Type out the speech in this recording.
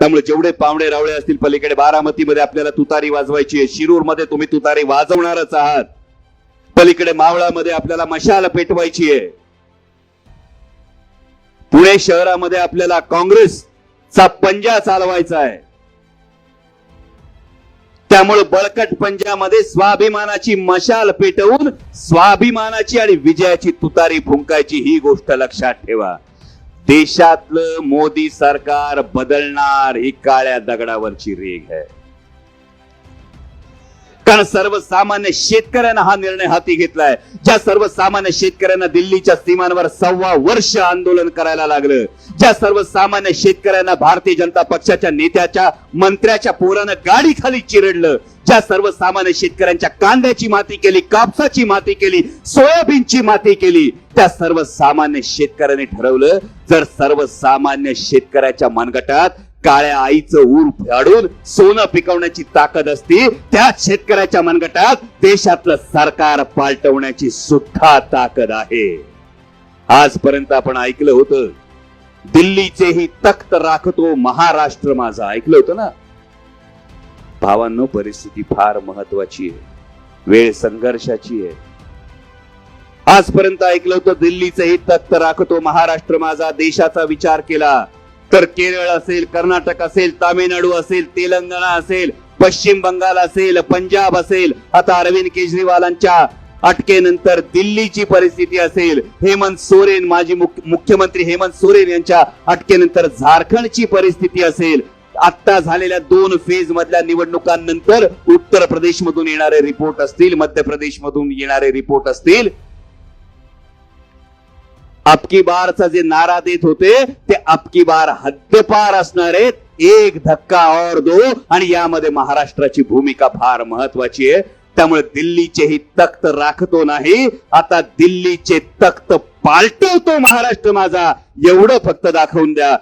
त्यामुळे जेवढे पावणे रावळे असतील पलीकडे बारामतीमध्ये आपल्याला तुतारी वाजवायची आहे. शिरूरमध्ये तुम्ही तुतारी वाजवणारच आहात. पलीकडे मावळामध्ये आपल्याला मशाल पेटवायची आहे. पुणे शहरामध्ये आपल्याला काँग्रेसचा पंजा चालवायचा आहे. त्यामुळे बळकट पंजामध्ये स्वाभिमानाची मशाल पेटवून स्वाभिमानाची आणि विजयाची तुतारी फुंकायची ही गोष्ट लक्षात ठेवा. देशातलं मोदी सरकार बदलणार ही काळ्या दगडावरची रेग आहे. कारण सर्वसामान्य शेतकऱ्यांना हा निर्णय हाती घेतलाय. ज्या सर्वसामान्य शेतकऱ्यांना दिल्लीच्या सीमांवर सव्वा वर्ष आंदोलन करायला लागलं ज्या सर्वसामान्य शेतकऱ्यांना भारतीय जनता पक्षाच्या नेत्याच्या मंत्र्याच्या पोरानं गाडी खाली चिरडलं ज्या सर्वसामान्य शेतकऱ्यांच्या कांद्याची माती केली कापसाची माती केली सोयाबीनची माती केली त्या सर्वसामान्य शेतकऱ्यांनी ठरवलं जर सर्वसामान्य शेतकऱ्याच्या मनगटात काळ्या आईचं ऊर फेडून सोनं पिकवण्याची ताकद असती त्याच शेतकऱ्याच्या मनगटात देशातलं सरकार पालटवण्याची सुद्धा ताकद आहे. आजपर्यंत आपण ऐकलं होतं दिल्लीचेही तख्त राखतो महाराष्ट्र माझा. ऐकलं होतं ना? भावांनो परिस्थिती फार महत्वाची आहे. वेळ संघर्षाची आहे. आजपर्यंत ऐकलं होतं दिल्लीचंही तख्त राखतो महाराष्ट्र माझा. देशाचा विचार केला. तर केरळ असेल कर्नाटक असेल तामिळनाडू असेल तेलंगणा असेल पश्चिम बंगाल असेल पंजाब असेल आता अरविंद केजरीवालांच्या अटकेनंतर दिल्लीची परिस्थिती असेल. हेमंत सोरेन माजी मुख्यमंत्री हेमंत सोरेन यांच्या अटकेनंतर झारखंडची परिस्थिती असेल. आता झालेल्या दोन फेज मधल्या निवडणुकांनंतर उत्तर प्रदेश मधून येणारे रिपोर्ट असतील मध्य प्रदेश मधून येणारे रिपोर्ट असतील. अबकी बारचा जे नारा देत होते ते अबकी बार हद्दपार असणार आहेत एक धक्का और दो आणि यामध्ये महाराष्ट्राची भूमिका फार महत्वाची आहे. त्यामुळे दिल्लीचे ही तख्त राखतो नाही. आता दिल्लीचे तख्त पालटवतो महाराष्ट्र माझा. एवढं फक्त दाखवून द्या.